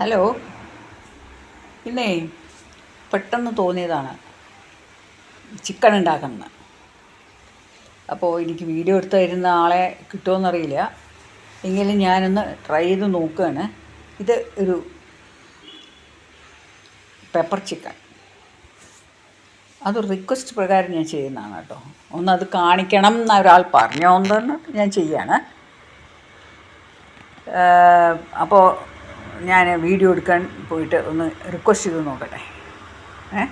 Hello. ഇന്നേ പെട്ടെന്ന് തോന്നിയതാണ്. Chicken ഉണ്ടാക്കണമെന്ന്. അപ്പോൾ എനിക്ക് വീഡിയോ എടുത്ത് തരുന്ന ആളെ കിട്ടുമോയെന്നറിയില്ല എങ്കിലും ഞാനൊന്ന് ട്രൈ ചെയ്ത് നോക്കുകയാണ്. ഇത് ഒരു പെപ്പർ ചിക്കൻ. അത് റിക്വസ്റ്റ് പ്രകാരം ഞാൻ ചെയ്യുന്നതാണ് കേട്ടോ. ഒന്ന് അത് കാണിക്കണം എന്ന് ഒരാൾ പറഞ്ഞോന്ന് ഞാൻ ചെയ്യാണ്. അപ്പോൾ ഞാൻ വീഡിയോ എടുക്കാൻ പോയിട്ട് ഒന്ന് റിക്വസ്റ്റ് ചെയ്ത് നോക്കട്ടെ. ഏ?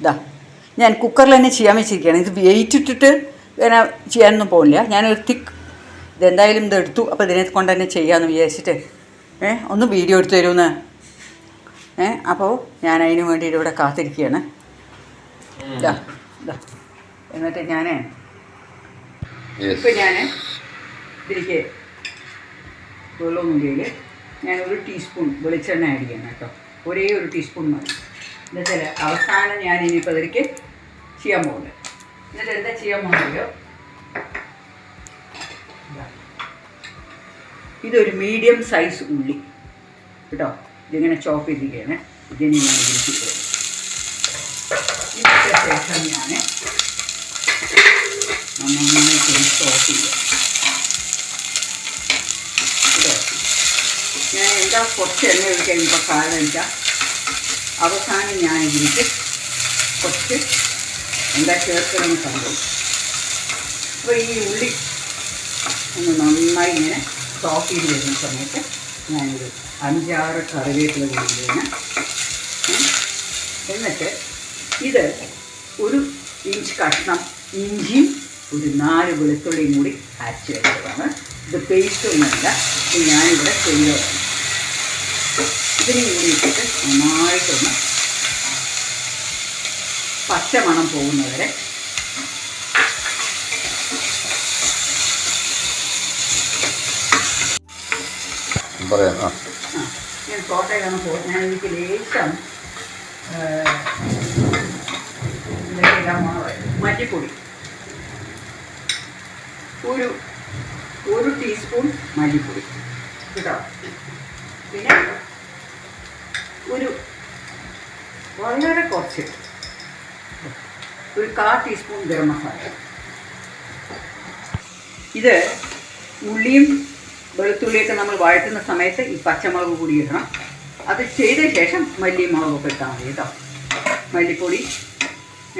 ഇതാ ഞാൻ കുക്കറിൽ തന്നെ ചെയ്യാൻ വെച്ചിരിക്കുകയാണ്. ഇത് വെയിറ്റ് ഇട്ടിട്ട് ഇങ്ങനെ ചെയ്യാനൊന്നും പോകില്ല ഞാനൊരു തിക്ക് ഇതെന്തായാലും ഇത് എടുത്തു. അപ്പോൾ ഇതിനെ കൊണ്ട് തന്നെ ചെയ്യാമെന്ന് വിചാരിച്ചിട്ട് ഏ ഒന്ന് വീഡിയോ എടുത്തു തരുമെന്ന്. ഏ അപ്പോൾ ഞാൻ അതിന് വേണ്ടിയിട്ട് ഇവിടെ കാത്തിരിക്കുകയാണ്. ഇതാ ഇതാ എന്നിട്ട് ഞാൻ ഇപ്പം ഞാൻ ഇതിലേക്ക് വെള്ളമൊന്നുമില്ലെങ്കിൽ ഞാൻ ഒരു ടീസ്പൂൺ വെളിച്ചെണ്ണ ആഡ് ചെയ്യണം കേട്ടോ. ഒരേ ഒരു ടീസ്പൂൺ മതി. എന്നുവെച്ചാൽ അവസാനം ഞാൻ ഇനിയിപ്പോൾ അതിലേക്ക് ചെയ്യാൻ പോകുന്നത് എന്നിട്ട് എന്താ ചെയ്യാൻ പോകുന്നോ ഇതൊരു മീഡിയം സൈസ് ഉള്ളി. കേട്ടോ? ഇതിങ്ങനെ ചോപ്പ് ചെയ്തിരിക്കുകയാണ്. ഇതിനെ ഞാൻ ഇടും ഇതിന്റെ ശേഷം ഞാൻ നന്നായിട്ട് ചോപ്പ് ചെയ്യാം കേട്ടോ എന്താ കുറച്ച് എണ്ണ ഒഴിക്കാൻ കഴിയുമ്പോൾ കാലം വെച്ചാൽ അവസാനം ഞാൻ ഇതിലേക്ക് കുറച്ച് എന്താ ചേർക്കണമെന്ന് കണ്ടു. അപ്പോൾ ഈ ഉള്ളി ഒന്ന് നന്നായി ഇങ്ങനെ സോഫ്റ്റ് ചെയ്ത് വരുന്ന സമയത്ത് ഞാനൊരു അഞ്ചാറ് കറിവേപ്പില കൊണ്ടുവരുന്ന എന്നിട്ട് ഇത് ഒരു ഇഞ്ച് കഷ്ണം ഇഞ്ചിയും ഒരു നാല് വെളുത്തുള്ളിയും കൂടി അരച്ച് വെച്ചതാണ്. ഇത് പേസ്റ്റ് ഇത് ഞാനിവിടെ ചെയ്തതാണ്. ഇതിനെ കൂടി ഇട്ടിട്ട് നന്നായിട്ടൊന്ന് പച്ചമണം പോകുന്നവരെ പറയാം. ആ. ഞാൻ കോട്ടയിലാണ് പോകുന്നത്. ഞാൻ എനിക്ക് ലേശം മല്ലിപ്പൊടി. ഒരു ഒരു ടീസ്പൂൺ മല്ലിപ്പൊടി. കേട്ടോ? പിന്നെ ഒരു വളരെ കുറച്ച് ഒരു കാ ടീസ്പൂൺ ഗരം മസാല. ഇത് ഉള്ളിയും വെളുത്തുള്ളിയൊക്കെ നമ്മൾ വഴറ്റുന്ന സമയത്ത് ഈ പച്ചമുളക് കൂടി ഇടണം. അത് ചെയ്ത ശേഷം മല്ലി മുളകൊക്കെ ഇട്ടാൽ മതി കേട്ടോ. മല്ലിപ്പൊടി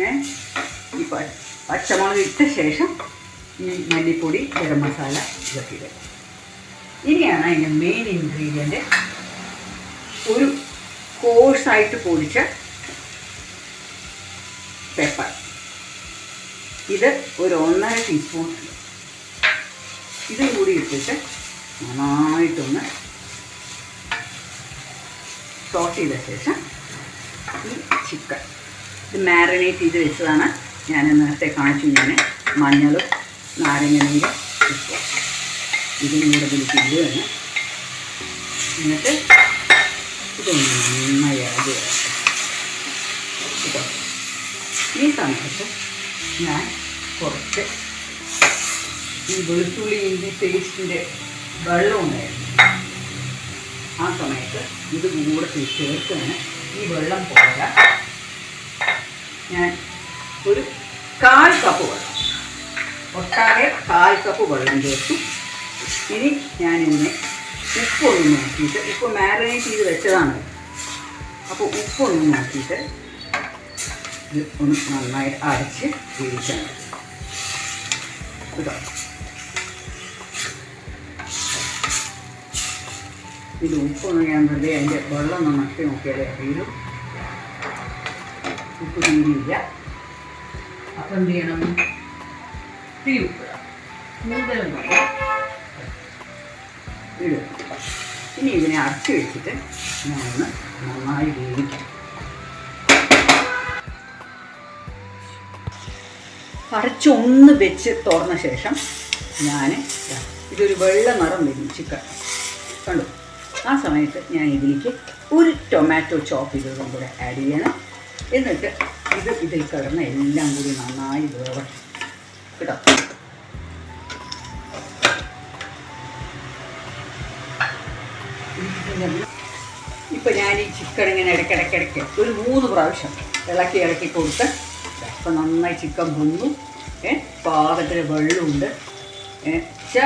ഏ ഈ പച്ചമുളക് ഇട്ട ശേഷം ഈ മല്ലിപ്പൊടി ഗരം മസാല ഇതൊക്കെ ഇടുക. ഇനിയാണ് അതിന്റെ മെയിൻ ഇൻഗ്രീഡിയന്റ് ഒരു കോഴ്സായിട്ട് പൊടിച്ച പെപ്പർ ഇത് ഒരു ഒന്നര ടീസ്പൂൺ ഇതും കൂടി ഇട്ടിട്ട് നന്നായിട്ടൊന്ന് സോട്ട് ചെയ്ത ശേഷം ഈ ചിക്കൻ ഇത് മാരിനേറ്റ് ചെയ്ത് വെച്ചതാണ്. ഞാൻ നേരത്തെ കാണിച്ചു. ഞാൻ മഞ്ഞളും നാരങ്ങ നീര് ഉപ്പ് ഇതും കൂടെ എനിക്ക് ഇടുകയാണ് എന്നിട്ട് ഇതൊന്ന് നന്നായി ഈ സമയത്ത് ഞാൻ കുറച്ച് ഈ വെളുത്തുള്ളി ഇഞ്ചി പേസ്റ്റിന്റെ വെള്ളം ഉണ്ടായിരുന്നു. ആ സമയത്ത് ഇത് കൂടെ ചേർക്കാണ് ഈ വെള്ളം പോരാ. ഞാൻ ഒരു കാൽ കപ്പ് വെള്ളം. ഒട്ടാകെ കാൽ കപ്പ് വെള്ളം ചേർത്തു ഇനി ഞാനിതിനെ ഉപ്പൊന്ന് നോക്കിയിട്ട് ഉപ്പ് മാരിനേറ്റ് ചെയ്ത് വെച്ചതാണ്. അപ്പോൾ ഉപ്പൊന്ന് നോക്കിയിട്ട് ഇത് ഒന്ന് നന്നായിട്ട് അരച്ച് വേവിക്കണം. കേട്ടോ? ഇത് ഉപ്പൊന്ന് ഞാൻ വെറുതെ അതിന്റെ വെള്ളം ഒന്ന് നട്ടി നോക്കിയാലേ അറിയൂ. ഉപ്പ് തീരില്ല അപ്പം എന്ത് ചെയ്യണം? തീ ഉപ്പ് കൂടുതലൊന്നും ഇടുക ഇനി ഇതിനെ അടച്ച് വെച്ചിട്ട് ഞാനൊന്ന് നന്നായി വേവിക്കാം. അടച്ചൊന്ന് വെച്ച് തുറന്ന ശേഷം ഞാൻ ഇതൊരു വെള്ള നിറം വരും ചിക്കൻ. കണ്ടു? ആ സമയത്ത് ഞാൻ ഇതിലേക്ക് ഒരു ടൊമാറ്റോ ചോപ്പ് ചെയ്തതും കൂടെ ആഡ് ചെയ്യണം. എന്നിട്ട് ഇത് ഇതിൽ കിടന്ന് എല്ലാം കൂടി നന്നായി വേവട്ടെ. കേട്ടോ? ഇതിന്റെ ഇപ്പം ഞാൻ ഈ ചിക്കൻ ഇങ്ങനെ ഇടയ്ക്കിടയ്ക്കിടയ്ക്ക് ഒരു മൂന്ന് പ്രാവശ്യം ഇളക്കി ഇളക്കി കൊടുത്ത് അപ്പോൾ നന്നായി ചിക്കൻ പൊന്നു ഏ പാകത്തിന് വെള്ളമുണ്ട്. ഏച്ച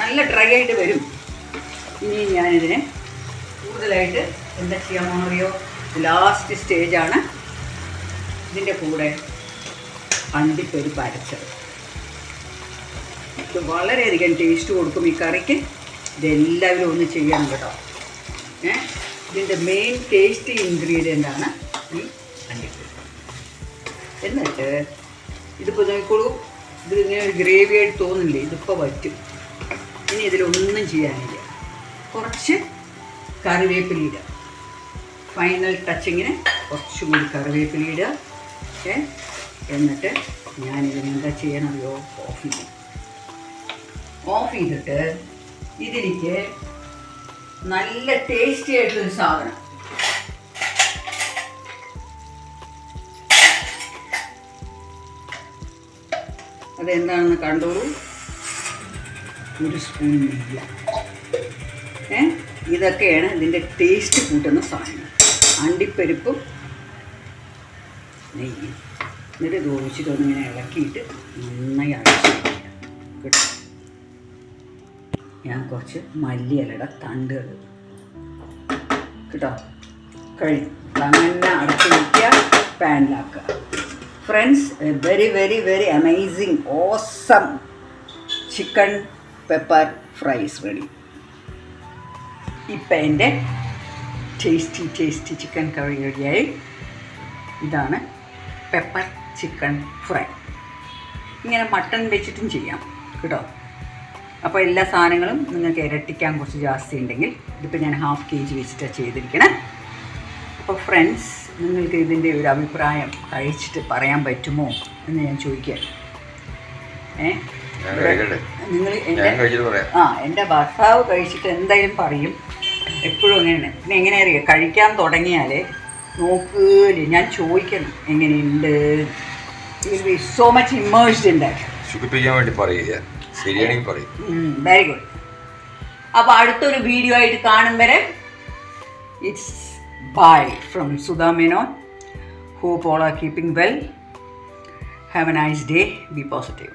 നല്ല ഡ്രൈ ആയിട്ട് വരും. ഇനി ഞാനിതിനെ കൂടുതലായിട്ട് എന്താ ചെയ്യാൻ അറിയോ? ലാസ്റ്റ് സ്റ്റേജാണ് ഇതിന്റെ കൂടെ അണ്ടിപ്പൊരു പരച്ചത്. ഇത് വളരെയധികം ടേസ്റ്റ് കൊടുക്കും ഈ കറിക്ക്. ഇതെല്ലാവരും ഒന്ന് ചെയ്യണം കേട്ടോ. ഇതിന്റെ മെയിൻ ടേസ്റ്റി ആണ് ഈ അണ്ടിപ്പരിപ്പ്. എന്നിട്ട് ഇതിപ്പോൾ നോക്കിക്കോളൂ ഇത് ഇങ്ങനെ ഒരു ഗ്രേവി ആയിട്ട് തോന്നില്ലേ ഇതിപ്പോൾ പറ്റും ഇനി ഇതിലൊന്നും ചെയ്യാനില്ല. കുറച്ച് കറിവേപ്പില ഇടുക. ഫൈനൽ ടച്ചിങ്ങിന് കുറച്ചും കൂടി കറിവേപ്പില ഇടുക. ഏ? എന്നിട്ട് ഞാനിതിന് എന്താ ചെയ്യണമല്ലോ ഓഫ് ചെയ്യും ഓഫ് ചെയ്തിട്ട് ഇതിലേക്ക് നല്ല ടേസ്റ്റി ആയിട്ടൊരു സാധനം. അതെന്താണെന്ന് കണ്ടോളൂ ഒരു സ്പൂൺ നെയ്യ ഏ? ഇതൊക്കെയാണ് ഇതിന്റെ ടേസ്റ്റ് കൂട്ടുന്ന സാധനം. അണ്ടിപ്പരിപ്പും നെയ്യും. എന്നിട്ട് ഇത് ഒഴിച്ചിട്ട് ഒന്നിങ്ങനെ ഇളക്കിയിട്ട് നന്നായി അടച്ചു കേട്ടോ? ഞാൻ കുറച്ച് മല്ലിയിലയുടെ തണ്ടുകൾ. കേട്ടോ? കഴി അങ്ങനെ അടച്ചു വയ്ക്കുക പാനിലാക്കുക friends very very very amazing awesome chicken pepper fries ready ഇപ്പം എന്റെ ടേസ്റ്റി ടേസ്റ്റി ചിക്കൻ കറി റെഡിയായി ഇതാണ് പെപ്പർ ചിക്കൻ ഫ്രൈ ഇങ്ങനെ മട്ടൺ വെച്ചിട്ടും ചെയ്യാം. കേട്ടോ? അപ്പോൾ എല്ലാ സാധനങ്ങളും നിങ്ങൾക്ക് ഇരട്ടിക്കാൻ കുറച്ച് ജാസ്തി ഉണ്ടെങ്കിൽ ഇതിപ്പോൾ ഞാൻ ഹാഫ് കെ ജി വെച്ചിട്ടാണ് ചെയ്തിരിക്കണേ. അപ്പോൾ ഫ്രണ്ട്സ് നിങ്ങൾക്ക് ഇതിന്റെ ഒരു അഭിപ്രായം കഴിച്ചിട്ട് പറയാൻ പറ്റുമോ എന്ന് ഞാൻ ചോദിക്കാം. ഏ? നിങ്ങൾ എന്റെ ആ എന്റെ ഭർത്താവ് കഴിച്ചിട്ട് എന്തായാലും പറയും. എപ്പോഴും അങ്ങനെയാണ്. പിന്നെ എങ്ങനെ അറിയുക കഴിക്കാൻ തുടങ്ങിയാൽ നോക്കൂലേ. ഞാൻ ചോദിക്കണം എങ്ങനെയുണ്ട്? So much immersed in that സുഖിപ്പിക്കാൻ വേണ്ടി പറയുക. വെരി ഗുഡ് അപ്പോൾ അടുത്തൊരു വീഡിയോ ആയിട്ട് കാണും വരെ. It's bye from Sudha Menon hope all are keeping well have a nice day be positive